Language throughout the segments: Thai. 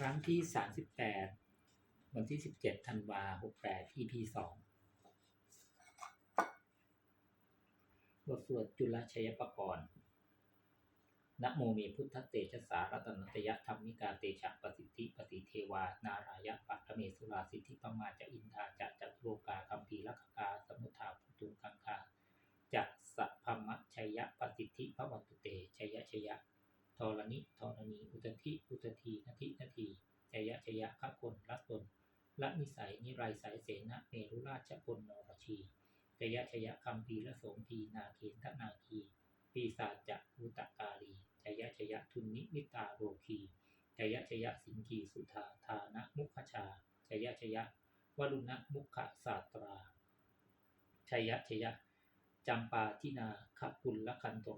ครั้งที่สามสิบแปดวันที่สิบเจ็ดธันวาหกแปด EP สองบทสวดจุลชัยปกรณ์นะโมเมพุทธเตชะสารัตนตยธรรมิกาเตชะปสิทธิปฏิเทวา นารายะปัตเมสุราสิทธิปมาจะอินทาจะจัตโลกาคัมภีรคกกา สมุทาพุตุกังคาจะสัพพมะชัยยะปสิทธิพระวัตุเตชัยยะชัยยะ ธรณิธรณี อุตทิอุตทีนาทินาทีชยะชยะขคนรัตตนละนิสัยนิไรสายเสนะเมรุราชพลนรชีชยะชยะคำพีละโสมพีนาเคนทนาคีปีศาจจะอุตกาลีชยะชยะทุนนิมิตาโรคีชยะชยะสิงคีสุธาธานะมุขชาชยะชยะวรุณมุขศาตราชยะชยะจำปาทินาขปุลละคันโต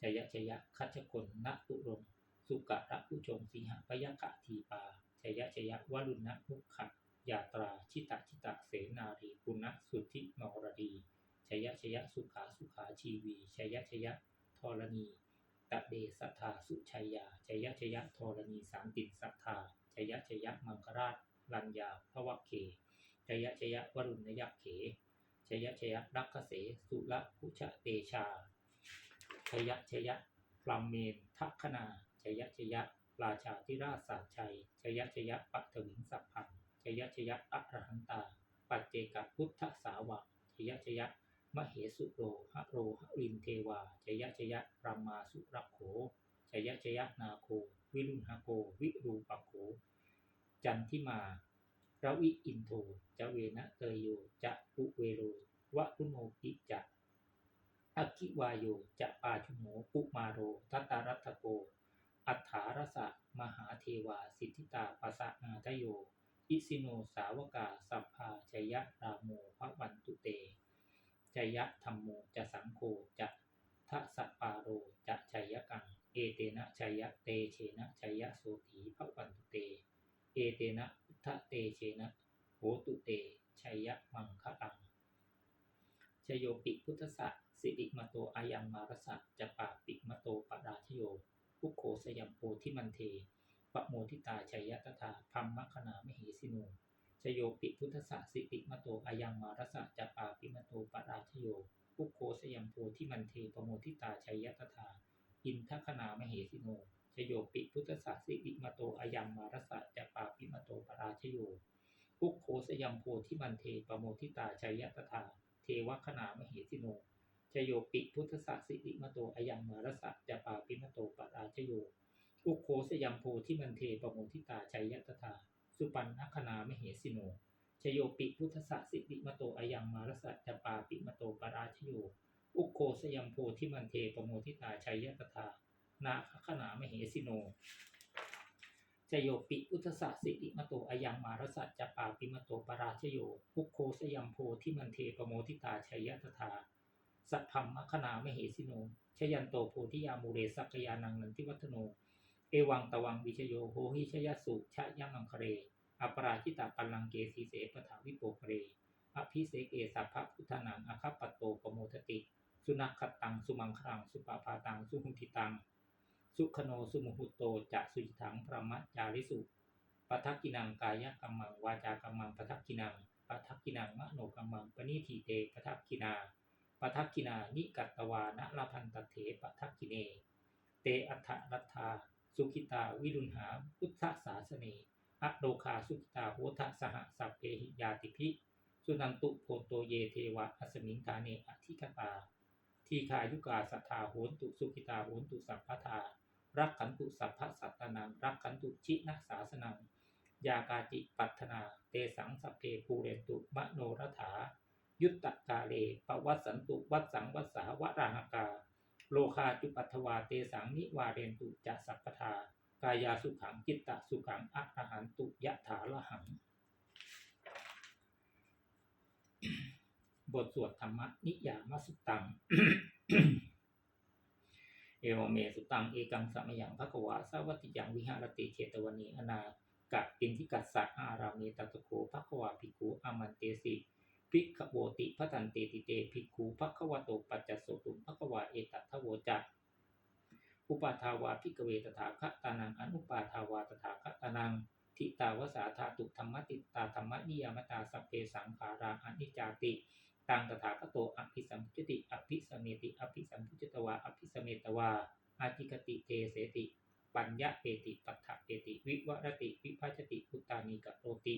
ชยะชยะคัจกลณตุรงสุกะระผู้ชงสีหปยกะทีปาชยะชยะวรุณมุขะยาตราชิตะชิตะเสนารีปุณะสุทธินรดีชยะชยะสุขาสุขาชีวีชยะชยะธรณีตะเดสัทธาสุชัยยาชยะชยะธรณีสามตินสัทธาชยะชยะมังคราชลัญญาพระวะเคชยะชยะวรุณยะเขชยะชยะรักเกษสุละพุชะเตชา ชยะชยะพลัมเมนทัคนาชยะชยะ ราชาธิราชสาชัยชยะชยะปัทวิงสัพพันชยะชยะอัรหันตา ปัจเจกพุทธสาวะชยะชยะมเหสุโรหะโรหรินเทวาชยะชยะรามาสุรโขชยะชยะนาโค วิรุณหโก วิรูปโข จันทิมาระวิอินโท จะเวนะเตยโย จะปุเวโรวะรุโนกิจะ อคิวายโยจะปาชุโมปุมาโร ทัตตารัตโก อัฏฐารสะ มหาเทวา สิทธิตาปัสสะนาทโย อิสิโนสาวกา สัพพาชยะรามโมภวันตุเตชยะธรรมโม จะสังโฆจะทัสปาโร จะชัยกัง เอเตนะชัยะเตเชนะชัยะโสถีภวันตุเต เอเตนะพุทธเตเชนะโหตุเตชัยะมังคะตังชโยปิพุทธะ สิริมาโตอายังมารสะจะปาปิมาโตปราชโยพุโขสยัมโพทิมันเทปะโมทิตาชัยยะตถาพัมมคณามเหสิโนชโยปิพุทธะสิริมโตอายังมารสะจะปาปิมโตปราชโยพุโขสยัมโพทิมันเทปะโมทิตาชัยยะตถาอินทคณามเหสิโนชโยปิพุทธะสิริมโตอายังมารสะจะปาปิมโตปราชโยพุโขสยัมโพทิมันเทปะโมทิตาชัยยะตถาเทวคณามเหสิโน ชโยปิพุทธสสิริมโตอายังมารสะจะปาปิมโตปราชโย อุโคสยัมโพทิมันเทปโมทิตาชัยยตถาสุปันนคณามเหสิโนชโยปิพุทธสสิริมโตอายังมารสะจะปาปิมโตปราชโย อุโคสยัมโพทิมันเทปโมทิตาชัยยตถานาคณามเหสิโนชโยปิอุทสะสิริมโตอายังมารสัจจปาปิมโตปราชโยพุโคสยัมโพทิมันเทปโมทิตาชัยยตถา สัพพัมมคณามเหสิโน ชยันโตโพธิยามูเรสักยานังนันทิวัฒโน เอวังตวังวิชโยโหหิชยสุชะยังมังคเร อปราชิตาปัลลังเกสีเสปถาวิโปคะเรอภิเสกเกสัพพะพุทธนังอคัปปตโตปโมทติ สุนัขขตัง สุมังครัง สุปาปาตัง สุหุทิตัง สุขโน สุมุหุตโตจะสุจิถังพระมัจาริสุปทักกินังกายกัมมังวาจากัมมังปทักกินังปทักกินังมโนกัมมังปณิทีเตปทักกินา ปทักกินานิกัตตวานะลาพันตเถปทักกิเน เตอัฏฐรัตถาสุขิตาวิรุณหาพุทธศาสเนอัโดคาสุขิตาโหทสหสัพเพหิยาติพิสุนันตุโพโตเยเทวะอสมิงธาเนอธิคตา ทีคายุกาสัทธาโหนตุสุขิตาโหนตุสัพพทา รักขันตุสัพพสัตตนังรักขันตุชินะสาสนังยากาจิปัตนา เตสังสัพเพภูเรนตุมโนรถา ยุตตกาเลปวัสสันตุวัดสังวัสสาวราหกา โลคาจุปัทวาเตสังนิวาเรนตุจะสัพพทากายาสุขังจิตตสุขังอะระหันตุยะถาละหัง บทสวดธรรมนิยามสุตัง เอวเมสุตังเอกังสัมยังภควาสาวัติยังวิหารติเชตวนีอนากะปินทิกัสสะอารามีตตโคภควาภิกุอามันเตสิ ภิกขโวติพัตันเตติเตภิกขุภควโตปัจจสสุภควาเอตัทโวจักอุปาทาวาพิกเวตถาคตานังอนุปาทาวาตถาคตานังทิตาวสาธาตุธรรมติตาธรรมนิยามตาสัพเพสังขาราอนิจจาติตังตถาคโตอภิสัมพุจติอภิสเมติอภิสัมพุจตวาอภิสเมตวาอาจิกติเทเสติ ปัญญะเปติปัฏฐเปติ วิวรติ วิภัชติพุตานีกะโรติ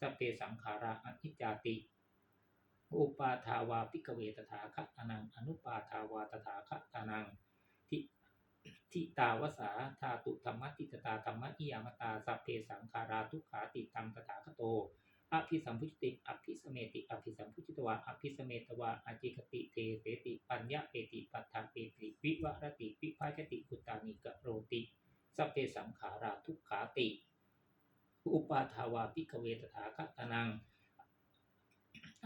สัพเพสังขาราอนิจจาติ อุปาทาวาพิกเวตถาคตานัง อนุปาทาวาตถาคตานังทิทิตาวสาธาตุธรรมติตตาธรรมอิยามตาสัพเพสังขาราทุกขาติตังตถาคโตอภิสัมพุจติอภิสเมติอภิสัมพุจิตวาอภิสเมตวาอาจิกติเทเสติปัญญะเปติปัฏฐาเปติวิวรติวิภาชติพุตตานิกะโรติสัพเพสังขาราทุกขาติ อุปาทาวาพิกเวตถาคตานัง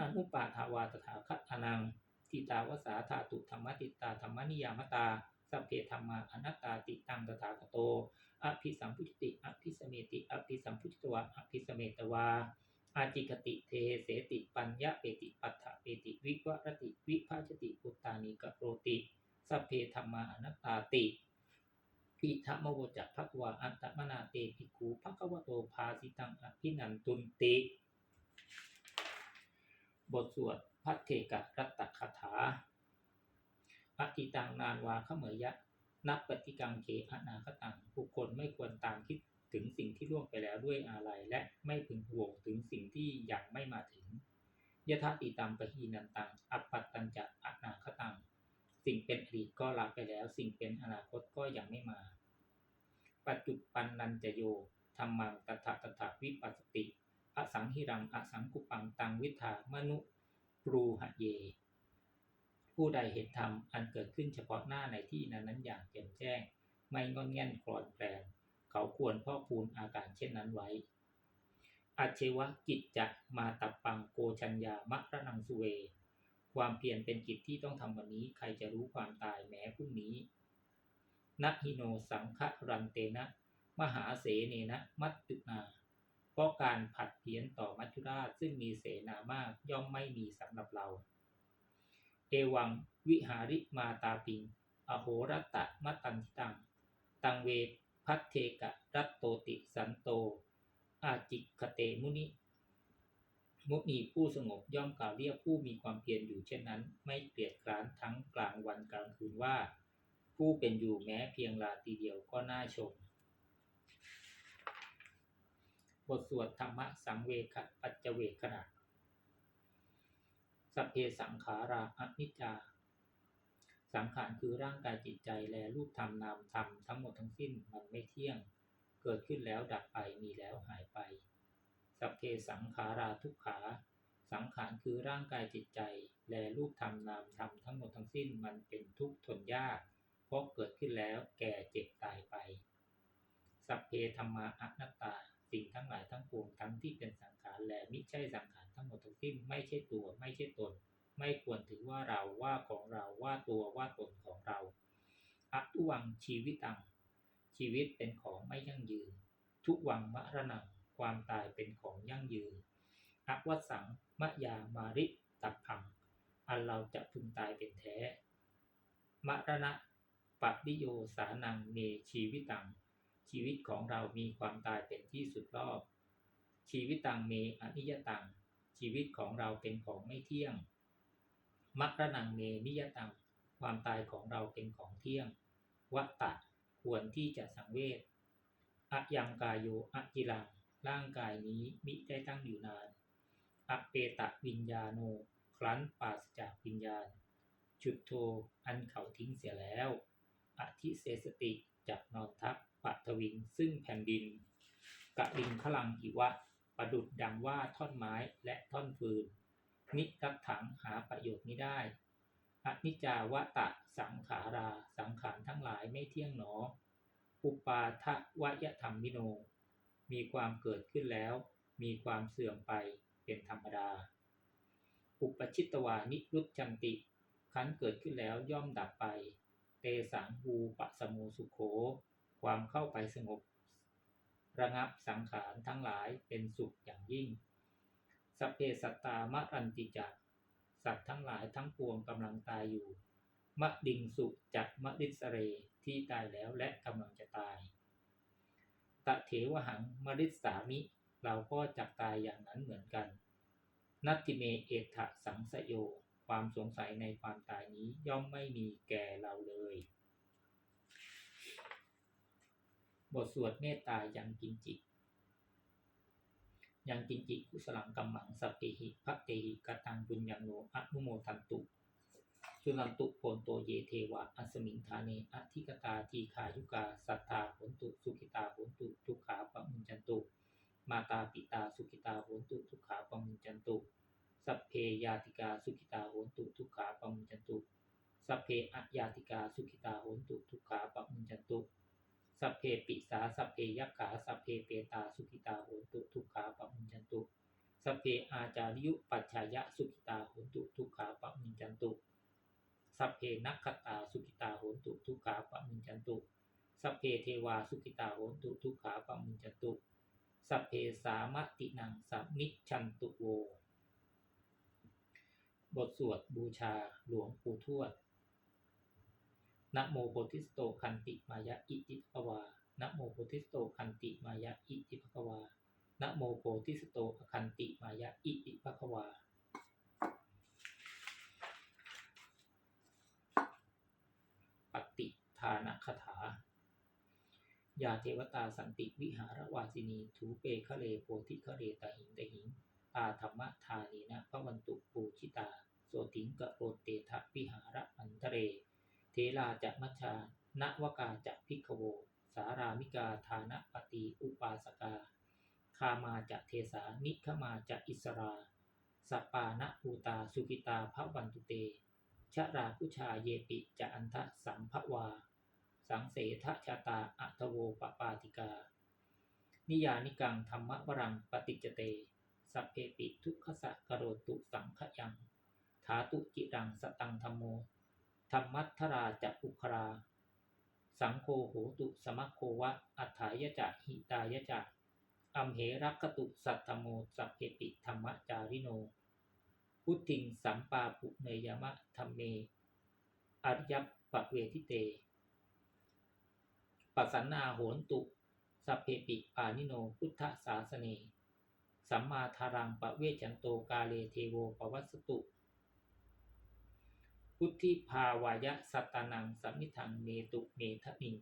อนุปาทาวาตถาคตานังทิตาวสาธาตุธรรมติตาธรรมนิยามตาสัพเพธรรมาอนัตตาติตังตถาคโตอภิสัมพุจติอภิสเมติอภิสัมพุจตวาอภิสเมตวาอาจิกติเทเสติปัญญะเปติปัฏฐเปติวิวรติวิภาชติปุตตานิกะโรติสัพเพธรรมาอนัตตาติปิธรรมโวจักภควาอัตตมนาเตภิกขุภควโตภาสิตังอภินันตุนติ บทสวดพัทเทกะรัตตคาถาอติตังนานวาขเมยะ นับปฏิกังเขอนาคตังบุคคลไม่ควรตามคิดถึงสิ่งที่ล่วงไปแล้วด้วยอาลัยและไม่พึงห่วงถึงสิ่งที่ยังไม่มาถึงยถาติตังปะหีนันตัง อัปปัตตัญจะอนาคตัง สิ่งเป็นอดีตก็ละไปแล้ว สิ่งเป็นอนาคตก็ยังไม่มา ปัจจุปันนันจะโยธรรมังตถาตถาวิปัสสติ อสังหิรังอสังกุปังตังวิธามนุปรูหะเย ผู้ใดเห็นธรรมอันเกิดขึ้นเฉพาะหน้าในที่นั้นนั้นอย่างแจ่มแจ้ง ไม่งอนแง่นคลอนแปลงเขาควรพ่อคูณอาการเช่นนั้นไว้อาเชวะกิจจะมาตับปังโกชัญญามะระนังสุเว ความเพียรเป็นกิจที่ต้องทำวันนี้ใครจะรู้ความตายแม้พรุ่งนี้นัหิโนสังฆรันเตนะ มหาเสเนนะ มัจจุนา เพราะการผัดเพี้ยนต่อมัจจุราชซึ่งมีเสนามากย่อมไม่มีสำหรับเรา เอวังวิหาริมาตาปิง อโหรตะมะตันทิตัง ตังเวพัทเทกะรัตโตติสันโต อาจิกคเตมุนิ มุนีผู้สงบย่อมกล่าวเรียกผู้มีความเพียรอยู่เช่นนั้น ไม่เกลียดคร้านทั้งกลางวันกลางคืนว่า ผู้เป็นอยู่แม้เพียงลาตีเดียวก็น่าชม บทสวดธรรมะสังเวคปัจเวคขณะสัพเพสังขาราอนิจจา สังขารคือร่างกายจิตใจและรูปธรรมนามธรรมทั้งหมดทั้งสิ้นมันไม่เที่ยง เกิดขึ้นแล้วดับไปมีแล้วหายไป สัพเพสังขาราทุกขา สังขารคือร่างกายจิตใจ และรูปธรรมนามธรรมทั้งหมดทั้งสิ้นมันเป็นทุกข์ทนยากเพราะเกิดขึ้นแล้วแก่เจ็บตายไป สัพเพธรรมาอนัตตา สิ่งทั้งหลายทั้งปวงทั้งที่เป็นสังขารและมิใช่สังขารทั้งหมดทั้งสิ้นไม่ใช่ตัว ไม่ใช่ตน ไม่ควรถือว่าเราว่าของเราว่าตัวว่าตนของเราอัตวังชีวิตัง ชีวิตเป็นของไม่ยั่งยืน ทุกวังมะระความตายเป็นของยั่งยืนอักวัสังมะยามาริตักขัง อันเราจะพึงตายเป็นแท้มรณะปัตติโยสานังเมชีวิตัง ชีวิตของเรามีความตายเป็นที่สุดรอบ ชีวิตตังเมอนิยตัง ชีวิตของเราเป็นของไม่เที่ยง มัรนังเมนิยตัง ความตายของเราเป็นของเที่ยงวัตตะควรที่จะสังเวชอะยังกายโยอะจิลัง ร่างกายนี้มิได้ตั้งอยู่นานอะเปตะวิญญาโน ครั้นปราศจากวิญญาณ จุดโทอันเขาทิ้งเสียแล้วอธิเสสติจักนอนทับ ปัทวิน ซึ่งแผ่นดินกะลิงขลังอิวะ ประดุดดังว่าท่อนไม้และท่อนฟืน นิรักถังหาประโยชน์ไม่ได้อนิจจาวตะสังขารา สังขารทั้งหลายไม่เที่ยงหนอ อุปาทวยธรรมมิโน มีความเกิดขึ้นแล้ว มีความเสื่อมไปเป็นธรรมดา อุปชิตวานิรุตจันติขันเกิดขึ้นแล้วย่อมดับไป เตสังหูปะสมูสุโข ความเข้าไปสงบ ระงับสังขารทั้งหลายเป็นสุขอย่างยิ่งสพเพสัตตามะรันติจักสัตว์ทั้งหลายทั้งปวงกำลังตายอยู่มะดิงสุจักมะริสเรที่ตายแล้วและกำลังจะตาย ตะเถวหังมริสามิ เราก็จักตายอย่างนั้นเหมือนกัน นัตติเมเอถะสังสโย ความสงสัยในความตายนี้ย่อมไม่มีแก่เราเลย บทสวดเมตตายังกินจิยังกินจิกุสลังกัมมังสัพเพหิพระเตหิกตังบุญญังโนอนุโมทันตุสุนันตุโพนโตเยเทวะอัสมิงธาเนอธิกตาทีขายุกา สัทธาโหนตุสุขิตาโหนตุทุกขาปมุญจันตุ มาตาปิตาสุขิตาโหนตุทุกขาปมุญจันตุ สัพเพยาติกาสุขิตาโหตุทุกขาปมุญจันตุ สัพเพอัยาติกาสุขิตาโหตุทุกขาปมุญจันตุ สัพเพปิสาสัพเพยักขาสัพเพเปตาสุขิตาโหตุทุกขาปะมุญจันตุสัพเพอาจาริยุปัจฉายะสุขิตาโหตุทุกขาปะมุญจันตุสัพเพนักขตาสุขิตาโหตุทุกขาปะมุญจันตุสัพเพเทวาสุขิตาโหตุทุกขาปะมุญจันตุสัพเพสามตินังสัมมิชันตุโว บทสวดบูชาหลวงปู่ทวด นะโมโพธิสโตคันติมายะอิติภควานะโมโพธิสโตคันติมายะอิติภควานะโมโพธิสโตอคันติมายะอิติภควาปฏิทานคถายาเทวตาสันติวิหารวาสินีถูเปคะเลโพธิคะเลตาหิงตหิงตาธรรมทานีนะพระวันตุปูชิตาโสติงกะโรเตทะวิหารอันทะเร เทลาจะมัชชาณวกาจะพิกโว สารามิกาทานปฏิอุปาสกา คามาจะเทสา นิขมาจะอิสราสปปานะภูตาสุกิตาภวันตุเตชะราพุชาเยปิจะอันทะสัมภวา สังเสทชาตาอัตโวปปาติกา นิยานิกังธรรมวรังปฏิจเต สัพเพปิทุกขสะกะโรตุสังขยัง ถาตุจิรังสตังธรรมโม ธรรมัทธราจะอุครา สังโฆโหตุสมัคโควะ อัฏฐายจะหิตายจะอัมเหรักตุสัตตโมสัพเพปิธรรมจาริโน พุทธิงสัมปาปุเนยมะธรรมเมอริยปะเวทิเตปัสสันนาโหนตุ สัพเพปิปานิโน พุทธศาสเนสัมมาทารังปะเวจันโตกาเลเทโวปวัสตุ พุทธิภาวายะสัตตานังสัมมิทังเมตุเมทะนิง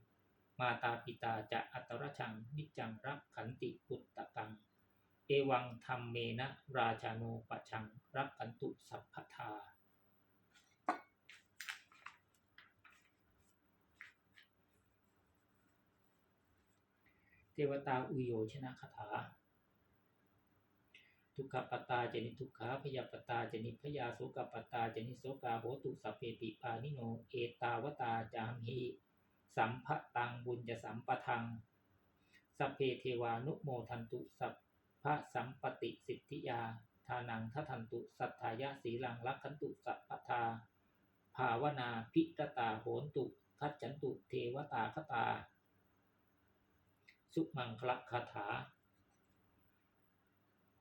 มาตาปิตาจะอัตรชังนิจังรักขันติพุตตะกัง เอวังธรรมเมนะราชาโนปะชังรักขันตุสัพพทาเทวตาอุโยชนะคาถา ทุกขปตาจนิทุกขาพยาปตาจนิพยาโสกปตาจนิโสกาโหตุสัพเพปิปานิโน เอตาวตาจามหิสัมภตังบุญจะสัมปทังสัพเพเทวานุโมทันตุสัพพะสัมปติสิทธิยา ทานังทัทันตุ สัทธายะสีลังลักขันตุสัพพทา ภาวนาพิรตาโหนตุ คัจฉันตุเทวตาคตา สุมังคละคาถา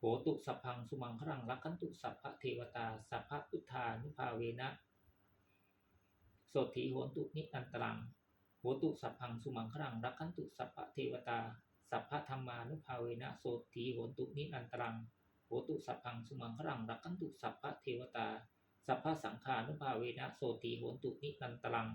โหตุสัพพังสุมังคลังรักขันตุสัพพะเทวตา สัพพะพุทธานุภาเวนะโสถีโหตุนิอันตรังโหตุสัพพังสุมังคลังรักขันตุสัพพะเทวตา สัพพะธรรมานุภาเวนะโสถีโหตุนิอันตรังโหตุสัพพังสุมังคลังรักขันตุสัพพะเทวตา สัพพะสังฆานุภาเวนะโสถีโหตุนิอันตรัง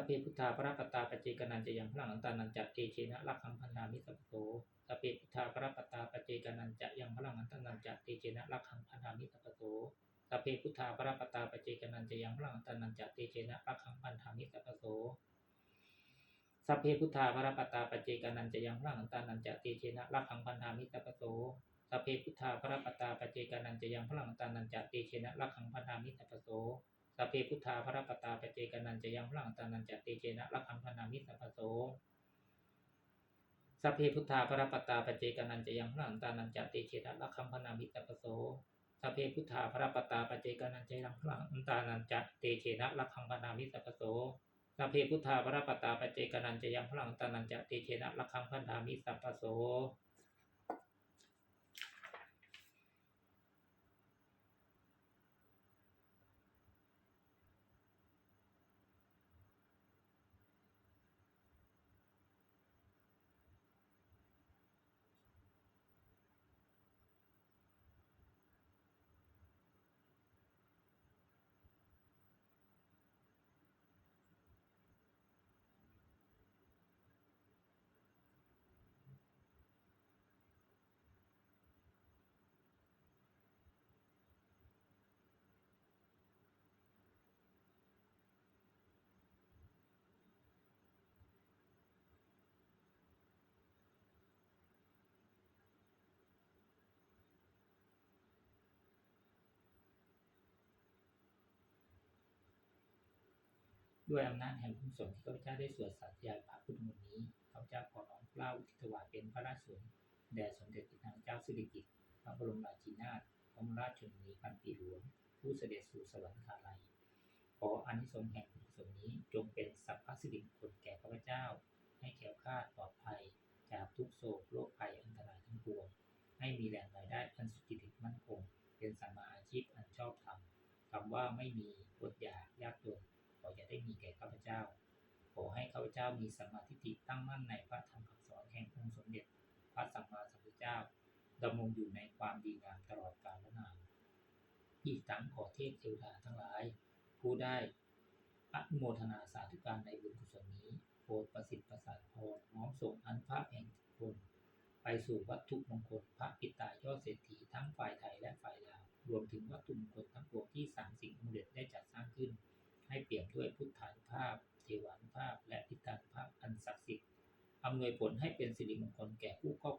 พเพพุทธาประปตาปจเจกนันจะยังพลังอันตานันจะเตเชนะลักขังพันนามิสัพโตสัพเพพุทธาประปตาปจเจกนันจะยังพลังอันตานันจะเตเชนะลักขังพันนามิสัพโตสัพเพพุทธาประปตาปจเจกนันจะยังพลังอันตานันจะเตเชนะลักขังพันนามิสัพโตสัพเพพุทธาประปตาปจเจกนันจะยังพลังอันตานันจะเตเชนะลักขังพันนามิสัพโตสัพเพพุทธาประปตาปจเจกนันจะยังพลังอันตานันจะเตเชนะลักขังพันนามิสัพโต สัพเพพุทธาพระปตาปเจกนันจะยังพลังตานันจะเตเจนะรักขังพนามิสัพโสสัพเพพุทธาพระปตาปเจกนันจะยังพลังตานันจะเตเจนะรักขังพนามิสัพโสสัพเพพุทธาพระปตาปเจกนันจะยังพลังตานันจะเตเจนะรักขังพนามิสัพโสสัพเพพุทธาพระปตาปเจกนันจะยังพลังตานันจะเตเจนะรักขังพนามิสัพโส ด้วยอำนาจแห่งบุญสงฆ์ที่ข้าพเจ้าได้สวดสาธยายพระพุทธมนต์นี้ข้าพเจ้าขอน้อมเกล้าอุทิศถวายเป็นพระราชกุศลแด่สมเด็จพระนางเจ้าสิริกิติ์พระบรมราชินาถบรมราชชนนีพันปีหลวง ผู้เสด็จสู่สวรรคาลัยขออานิสงส์แห่งบุญกุศลนี้จงเป็นสัพพสิริมงคลแก่ข้าพเจ้า ให้แขล้วคลาปลอดภัย จากทุกโศกโรคภัยอันตรายทั้งปวง ให้มีแหล่งรายได้อันสุจริตมั่นคง เป็นสัมมาอาชีพอันชอบธรรมคำว่าไม่มี มีสัมมาทิฏฐิตั้งมั่นในพระธรรมคำสอนแห่งองค์สมเด็จ พระสัมมาสัมพุทธเจ้าดำรงอยู่ในความดีงามตลอดกาลนาน อีกทั้งขอเทพเทวดาทั้งหลาย ผู้ได้อนุโมทนาสาธุการในบุญกุศลนี้โปรดประสิทธิ์ประสาทพรน้อมส่งอันพระแห่งคน ไปสู่วัตถุมงคลพระปิตายอดเศรษฐีทั้ง ให้เป็นสิริมงคลแก่ผู้ครอบ